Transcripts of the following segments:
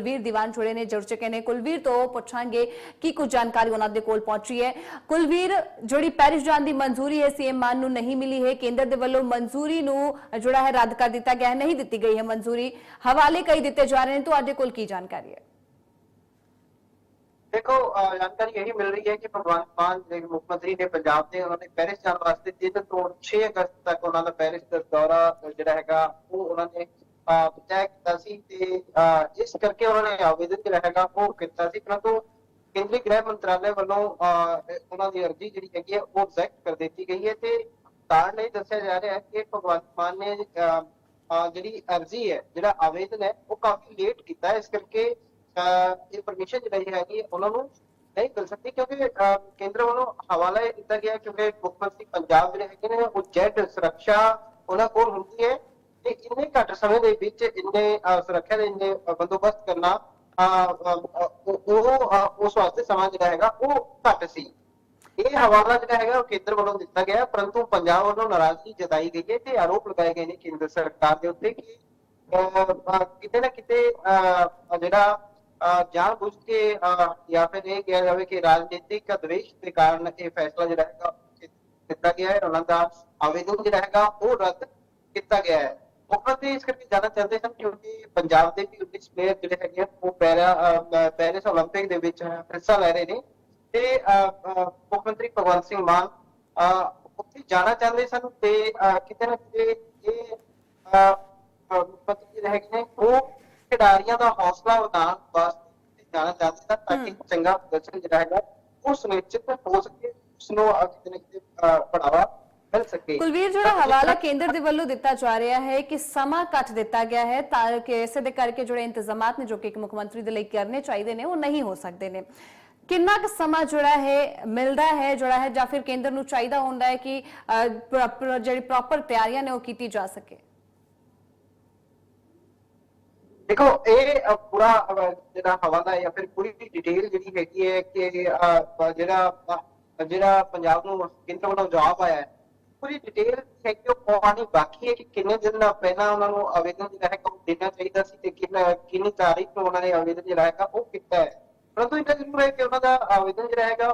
ਕੁਲਵੀਰ ਦੀਵਾਨ ਜੁੜੇ ਨੇ, ਜੁੜ ਚੁੱਕੇ ਨੇ। ਕੁਲਵੀਰ ਤੋਂ ਪੁੱਛਾਂਗੇ ਕੀ ਕੁਝ ਜਾਣਕਾਰੀ ਉਹਨਾਂ ਦੇ ਕੋਲ ਪਹੁੰਚੀ ਹੈ। ਕੁਲਵੀਰ, ਜਿਹੜੀ ਪੈਰਿਸ ਜਾਣ ਦੀ ਮਨਜ਼ੂਰੀ ਹੈ, ਸੀਐਮ ਮਾਨ ਨੂੰ ਨਹੀਂ ਮਿਲੀ ਹੈ। ਕੇਂਦਰ ਦੇ ਵੱਲੋਂ ਮਨਜ਼ੂਰੀ ਨੂੰ ਜਿਹੜਾ ਹੈ ਰੱਦ ਕਰ ਦਿੱਤਾ ਗਿਆ ਹੈ, ਨਹੀਂ ਦਿੱਤੀ ਗਈ ਹੈ ਮਨਜ਼ੂਰੀ। ਹਵਾਲੇ ਕਈ ਦਿੱਤੇ ਜਾ ਰਹੇ ਨੇ। ਤੁਹਾਡੇ ਕੋਲ ਕੀ ਜਾਣਕਾਰੀ ਹੈ? ਦੇਖੋ ਜਾਣਕਾਰੀ ਇਹੀ ਮਿਲ ਰਹੀ ਹੈ ਕਿ ਭਗਵੰਤ ਮਾਨ ਜਿਹੜੇ ਮੁੱਖ ਮੰਤਰੀ ਨੇ ਪੰਜਾਬ ਦੇ ਉਹਨਾਂ ਨੇ ਪੈਰਿਸ ਜਾਣ ਵਾਸਤੇ 3 ਤੋਂ 6 ਅਗਸਤ ਤੱਕ ਉਹਨਾਂ ਦਾ ਪੈਰਿਸ ਦਾ ਦੌਰਾ ਜਿਹੜਾ ਹੈਗਾ, ਉਹ ਉਹਨਾਂ ਨੇ ਅਹ ਕੀਤਾ ਸੀ ਤੇ ਇਸ ਕਰਕੇ ਉਹਨਾਂ ਨੇ ਆਵੇਦਨ ਜਿਹੜਾ ਹੈਗਾ ਉਹ ਕੀਤਾ ਸੀ। ਪਰੰਤੂ ਕੇਂਦਰੀ ਗ੍ਰਹਿ ਮੰਤਰਾਲੇ ਵੱਲੋਂ ਉਹਨਾਂ ਦੀ ਅਰਜ਼ੀ ਜਿਹੜੀ ਹੈਗੀ ਹੈ, ਉਹ ਰਿਜੈਕਟ ਕਰ ਦਿੱਤੀ ਗਈ ਹੈ ਤੇ ਕਾਰਨ ਇਹ ਦੱਸਿਆ ਜਾ ਰਿਹਾ ਹੈ ਕਿ ਭਗਵੰਤ ਮਾਨ ਨੇ ਜਿਹੜੀ ਅਰਜ਼ੀ ਹੈ, ਜਿਹੜਾ ਆਵੇਦਨ ਹੈ, ਉਹ ਕਾਫੀ ਲੇਟ ਕੀਤਾ ਇਸ ਕਰਕੇ ਇਹ ਪਰਮਿਸ਼ਨ ਜਿਹੜੀ ਹੈਗੀ ਉਹਨਾਂ ਨੂੰ ਨਹੀਂ ਮਿਲ ਸਕਦੀ ਕਿਉਂਕਿ ਕੇਂਦਰ ਵੱਲੋਂ ਹਵਾਲਾ ਇਹ ਦਿੱਤਾ ਗਿਆ ਕਿਉਂਕਿ ਮੁੱਖ ਮੰਤਰੀ ਪੰਜਾਬ ਜਿਹੜੇ ਹੈਗੇ ਨੇ, ਉਹ ਜੈਟ ਸੁਰੱਖਿਆ ਉਹਨਾਂ ਕੋਲ ਹੁੰਦੀ ਹੈ। ਤੇ ਇੰਨੇ ਘੱਟ ਸਮੇਂ ਦੇ ਵਿੱਚ ਇੰਨੇ ਸੁਰੱਖਿਆ ਦੇ ਇੰਨੇ ਬੰਦੋਬਸਤ ਕਰਨਾ ਉਹ ਉਸ ਵਾਸਤੇ ਸਮਾਂ ਜਿਹੜਾ ਹੈਗਾ ਉਹ ਘੱਟ ਸੀ। ਇਹ ਹਵਾਲਾ ਜਿਹੜਾ ਹੈਗਾ ਉਹ ਕੇਂਦਰ ਵੱਲੋਂ ਦਿੱਤਾ ਗਿਆ, ਪਰੰਤੂ ਪੰਜਾਬ ਵੱਲੋਂ ਨਾਰਾਜ਼ਗੀ ਜਤਾਈ ਗਈ ਹੈ ਤੇ ਆਰੋਪ ਲਗਾਏ ਗਏ ਨੇ ਕੇਂਦਰ ਸਰਕਾਰ ਦੇ ਉੱਤੇ ਕਿ ਕਿਤੇ ਨਾ ਕਿਤੇ ਜਿਹੜਾ ਜਾਣ ਬੁੱਝ ਕੇ ਜਾਂ ਫਿਰ ਇਹ ਕਿਹਾ ਜਾਵੇ ਕਿ ਰਾਜਨੀਤਿਕ ਦਵੇਸ਼ ਦੇ ਕਾਰਨ ਇਹ ਫੈਸਲਾ ਜਿਹੜਾ ਹੈਗਾ ਦਿੱਤਾ ਗਿਆ ਹੈ, ਉਹਨਾਂ ਦਾ ਆਵੇਦਨ ਜਿਹੜਾ ਹੈਗਾ ਉਹ ਰੱਦ ਕੀਤਾ ਗਿਆ ਹੈ। ਮੁੱਖ ਤੇ ਇਸ ਕਰਕੇ ਜ਼ਿਆਦਾ ਚੱਲਦੇ ਸਨ ਕਿਉਂਕਿ ਪੰਜਾਬ ਦੇ ਵੀ ਓਲੰਪਿਕਸ ਪਲੇਅਰ ਜਿਹੜੇ ਹੈਗੇ ਉਹ ਪੈਰਾ ਪੈਰਿਸ ਓਲੰਪਿਕ ਦੇ ਵਿੱਚ ਹਿੱਸਾ ਲੈ ਰਹੇ ਨੇ। ਤੇ ਮੁੱਖ ਮੰਤਰੀ ਭਗਵੰਤ ਸਿੰਘ ਮਾਨ ਉੱਥੇ ਜਾਣਾ ਚਾਹੁੰਦੇ ਸਨ ਤੇ ਕਿਤੇ ਨਾ ਕਿਤੇ ਇਹ ਪਤੀ ਜਿਹੜੇ ਨੇ ਉਹ ਖਿਡਾਰੀਆਂ ਦਾ ਹੌਸਲਾ ਵਧਾਉਣ ਵਾਸਤੇ ਜਾਣਾ ਚਾਹੁੰਦੇ ਸਨ ਤਾਂ ਕਿ ਚੰਗਾ ਪ੍ਰਦਰਸ਼ਨ ਜਿਹੜਾ ਹੈਗਾ ਉਹ ਸੁਨਿਸ਼ਚਿਤ ਹੋ ਸਕੇ ਉਸ ਨੂੰ ਕਿਤੇ ਨਾ ਕਿਤੇ ਬੜਾਵਾ ਮਿਲ ਸਕੇ। ਕੁਲਵੀਰ ਜਿਹੜਾ ਹਵਾਲਾ ਕੇਂਦਰ ਦੇ ਵੱਲੋਂ ਦਿੱਤਾ ਜਾ ਰਿਹਾ ਹੈ ਕਿ ਸਮਾਂ ਘੱਟ ਦਿੱਤਾ ਗਿਆ ਹੈ ਤਾਂ ਕਿ ਇਸੇ ਦੇ ਕਰਕੇ ਜਿਹੜੇ ਇੰਤਜ਼ਾਮਾਤ ਨੇ ਜੋ ਕਿ ਇੱਕ ਮੁੱਖ ਮੰਤਰੀ ਦੇ ਲਈ ਕਰਨੇ ਚਾਹੀਦੇ ਨੇ ਉਹ ਨਹੀਂ ਹੋ ਸਕਦੇ ਨੇ। ਕਿੰਨਾ ਕੁ ਸਮਾਂ ਜਿਹੜਾ ਹੈ ਮਿਲਦਾ ਹੈ ਜਿਹੜਾ ਹੈ ਜਾਂ ਫਿਰ ਕੇਂਦਰ ਨੂੰ ਚਾਹੀਦਾ ਹੁੰਦਾ ਹੈ ਕਿ ਜਿਹੜੀ ਪ੍ਰੋਪਰ ਤਿਆਰੀਆਂ ਨੇ ਉਹ ਕੀਤੀ ਜਾ ਸਕੇ? ਦੇਖੋ ਇਹ ਪੂਰਾ ਜਿਹੜਾ ਹਵਾਲਾ ਹੈ ਜਾਂ ਫਿਰ ਪੂਰੀ ਡਿਟੇਲ ਜਿਹੜੀ ਹੈਗੀ ਹੈ ਕਿ ਜਿਹੜਾ ਜਿਹੜਾ ਪੰਜਾਬ ਨੂੰ ਕੇਂਦਰ ਵੱਲੋਂ ਜਵਾਬ ਆਇਆ ਹੈ ਪੂਰੀ ਡਿਟੇਲ ਹੈ ਕਿ ਉਹ ਪਾਣੀ ਬਾਕੀ ਹੈ ਕਿ ਕਿੰਨੇ ਦਿਨ ਪਹਿਲਾਂ ਉਹਨਾਂ ਨੂੰ ਆਵੇਦਨ ਜਿਹੜਾ ਹੈ ਉਹ ਦੇਣਾ ਚਾਹੀਦਾ ਸੀ ਤੇ ਕਿੰਨਾ ਕਿੰਨੀ ਤਾਰੀਖ ਨੂੰ ਉਹਨਾਂ ਨੇ ਆਵੇਦਨ ਜਿਹੜਾ ਹੈਗਾ ਉਹ ਕੀਤਾ ਹੈ। ਪਰੰਤੂ ਇਹ ਜ਼ਰੂਰ ਹੈ ਕਿ ਉਹਨਾਂ ਦਾ ਆਵੇਦਨ ਜਿਹੜਾ ਹੈਗਾ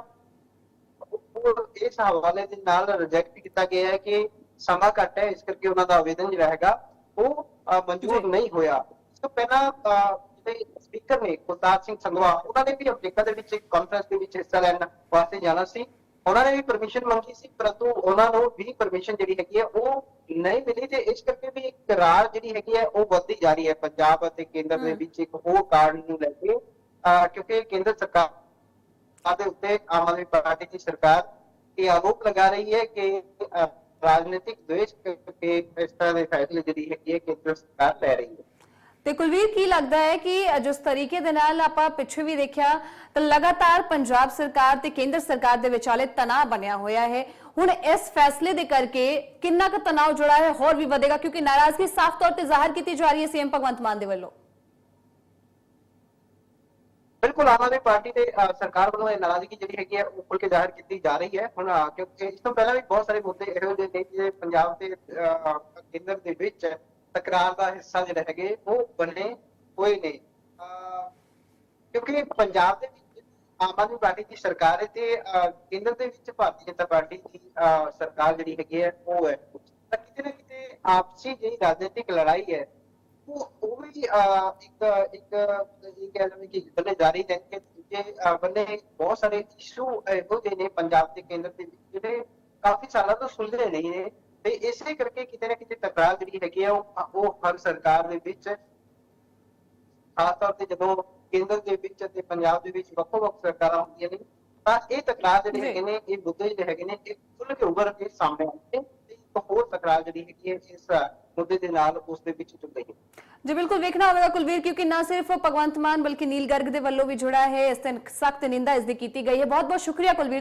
ਉਹ ਇਸ ਹਵਾਲੇ ਦੇ ਨਾਲ ਰਿਜੈਕਟ ਕੀਤਾ ਗਿਆ ਹੈ ਕਿ ਸਮਾਂ ਘੱਟ ਹੈ ਇਸ ਕਰਕੇ ਉਹਨਾਂ ਦਾ ਆਵੇਦਨ ਜਿਹੜਾ ਹੈਗਾ ਉਹ ਮਨਜ਼ੂਰ। ਨਹੀਂ ਹੋਇਆ। ਇਸ ਤੋਂ ਪਹਿਲਾਂ ਜਿਹੜੇ ਸਪੀਕਰ ਨੇ ਕੁਲਤਾਰ ਸਿੰਘ ਸੰਧਵਾ ਉਹਨਾਂ ਨੇ ਵੀ ਅਮਰੀਕਾ ਦੇ ਵਿੱਚ ਇੱਕ ਕਾਨਫਰੰਸ ਦੇ ਵਿੱਚ ਹਿੱਸਾ ਲੈਣ ਵਾਸਤੇ ਜਾਣਾ ਸੀ। ਉਹਨਾਂ ਨੇ ਵੀ ਪਰਮਿਸ਼ਨ ਮੰਗੀ ਸੀ ਪਰੰਤੂ ਉਹਨਾਂ ਨੂੰ ਵੀ ਪਰਮਿਸ਼ਨ ਜਿਹੜੀ ਹੈਗੀ ਹੈ ਉਹ ਨਹੀਂ ਮਿਲੀ ਤੇ ਇਸ ਕਰਕੇ ਵੀ ਇੱਕ ਰਾਜ ਜਿਹੜੀ ਹੈਗੀ ਹੈ ਉਹ ਵੱਧਦੀ ਜਾ ਰਹੀ ਹੈ ਪੰਜਾਬ ਅਤੇ ਕੇਂਦਰ ਦੇ। ਵਿੱਚ ਇੱਕ ਹੋਰ ਕਾਰਨ ਨੂੰ ਲੈ ਕੇ ਕਿਉਂਕਿ ਕੇਂਦਰ ਸਰਕਾਰ ਦੇ ਉੱਤੇ ਆਮ ਆਦਮੀ ਪਾਰਟੀ ਦੀ ਸਰਕਾਰ ਇਹ ਆਰੋਪ ਲਗਾ ਰਹੀ ਹੈ ਕਿ ਰਾਜਨੀਤਿਕ ਦਵੇਸ਼ ਕਰਕੇ ਇਸ ਤਰ੍ਹਾਂ ਦੇ ਫੈਸਲੇ ਜਿਹੜੀ ਹੈਗੀ ਹੈ ਕੇਂਦਰ ਸਰਕਾਰ ਲੈ ਰਹੀ ਹੈ ਤੇ ਕੁਲਵੀਰ, ਕੀ ਲੱਗਦਾ ਹੈ ਕਿ ਜਿਸ ਤਰੀਕੇ ਦੇ ਨਾਲ ਆਪਾਂ ਪਿੱਛੇ ਵੀ ਦੇਖਿਆ, ਤਾਂ ਲਗਾਤਾਰ ਪੰਜਾਬ ਸਰਕਾਰ ਤੇ ਕੇਂਦਰ ਸਰਕਾਰ ਦੇ ਵਿਚਾਲੇ ਤਣਾਅ ਬਣਿਆ ਹੋਇਆ ਹੈ। ਹੁਣ ਇਸ ਫੈਸਲੇ ਦੇ ਕਰਕੇ ਕਿੰਨਾ ਕੁ ਤਣਾਅ ਜੁੜਾ ਹੈ, ਹੋਰ ਵੀ ਵਧੇਗਾ, ਕਿਉਂਕਿ ਨਾਰਾਜ਼ਗੀ ਸਾਫ਼ ਤੌਰ ਤੇ ਜ਼ਾਹਰ ਕੀਤੀ ਜਾ ਰਹੀ ਹੈ ਸੀਐਮ ਭਗਵੰਤ ਮਾਨ ਦੇ ਵੱਲੋਂ। ਬਿਲਕੁਲ, ਆਮ ਆਦਮੀ ਪਾਰਟੀ ਤੇ ਸਰਕਾਰ ਵੱਲੋਂ ਇਹ ਨਾਰਾਜ਼ਗੀ ਜਿਹੜੀ ਹੈਗੀ ਹੈ, ਉਹ ਖੁੱਲ ਕੇ ਜ਼ਾਹਿਰ ਕੀਤੀ ਜਾ ਰਹੀ ਹੈ। ਹੁਣ ਕਿਉਂਕਿ ਇਸ ਤੋਂ ਪਹਿਲਾਂ ਵੀ ਬਹੁਤ ਸਾਰੇ ਮੁੱਦੇ ਇਹੋ ਜਿਹੇ ਨੇ ਜਿਹੜੇ ਪੰਜਾਬ ਤੇ ਕੇਂਦਰ ਦੇ ਵਿੱਚ ਤਕਰਾਰ ਦਾ ਹਿੱਸਾ ਜਿਹੜੇ ਹੈਗੇ, ਉਹ ਬਣੇ ਹੋਏ ਨੇ। ਕਿਉਂਕਿ ਪੰਜਾਬ ਦੇ ਵਿੱਚ ਆਮ ਆਦਮੀ ਪਾਰਟੀ ਦੀ ਸਰਕਾਰ ਹੈ ਤੇ ਕੇਂਦਰ ਦੇ ਵਿੱਚ ਭਾਰਤੀ ਜਨਤਾ ਪਾਰਟੀ ਦੀ ਸਰਕਾਰ ਜਿਹੜੀ ਹੈਗੀ ਹੈ, ਉਹ ਹੈ। ਤਾਂ ਕਿਤੇ ਨਾ ਕਿਤੇ ਆਪਸੀ ਜਿਹੜੀ ਰਾਜਨੀਤਿਕ ਲੜਾਈ ਹੈ, ਉਹ ਉਹ ਵੀ ਇੱਕ ਇੱਕ ਇਹ ਕਹਿ ਲਵੇ ਕਿ ਬੰਨੇ ਜਾਰੀ ਰਹਿ ਕੇ ਦੂਜੇ ਬੰਨੇ ਬਹੁਤ ਸਾਰੇ ਇਸ਼ੂ ਇਹੋ ਜਿਹੇ ਨੇ ਪੰਜਾਬ ਦੇ ਕੇਂਦਰ ਦੇ ਵਿੱਚ, ਜਿਹੜੇ ਕਾਫੀ ਸਾਲਾਂ ਤੋਂ ਸੁਲਝੇ ਨਹੀਂ ਨੇ। ਤੇ ਇਸੇ ਕਰਕੇ ਕਿਤੇ ਨਾ ਕਿਤੇ ਟਕਰਾਅ ਜਿਹੜੀ ਹੈਗੀ ਆ, ਉਹ ਹਰ ਸਰਕਾਰ ਦੇ ਵਿੱਚ, ਖਾਸ ਤੌਰ ਤੇ ਜਦੋਂ ਕੇਂਦਰ ਦੇ ਵਿੱਚ ਅਤੇ ਪੰਜਾਬ ਦੇ ਵਿੱਚ ਵੱਖੋ ਵੱਖ ਸਰਕਾਰਾਂ ਹੁੰਦੀਆਂ ਨੇ, ਤਾਂ ਇਹ ਟਕਰਾਅ ਜਿਹੜੇ ਜੀ। ਹੈਗੇ ਨੇ, ਇਹ ਮੁੱਦੇ ਜਿਹੜੇ ਹੈਗੇ ਨੇ, ਇਹ ਖੁੱਲ੍ਹ ਕੇ ਉੱਭਰ ਕੇ ਸਾਹਮਣੇ ਆਉਂਦੇ ਇੱਕ ਹੋਰ ਟਕਰਾਅ ਜਿਹੜੀ ਹੈਗੀ ਹੈ, ਇਸ ਮੁੱਦੇ ਦੇ ਨਾਲ ਉਸ ਦੇ ਵਿੱਚ ਜੁੜ ਗਈ ਜੀ, ਬਿਲਕੁਲ ਵੇਖਣਾ ਹੋਵੇਗਾ ਕੁਲਵੀਰ, ਕਿਉਂਕਿ ਨਾ ਸਿਰਫ ਭਗਵੰਤ ਮਾਨ ਬਲਕਿ ਨੀਲ ਗਰਗ ਦੇ ਵੱਲੋਂ ਵੀ ਜੁੜਾ ਹੈ, ਇਸ ਤੇ ਸਖਤ ਨਿੰਦਾ ਇਸ ਦੀ ਕੀਤੀ ਗਈ ਹੈ ਬਹੁਤ ਬਹੁਤ ਸ਼ੁਕਰੀਆ ਕੁਲਵੀਰ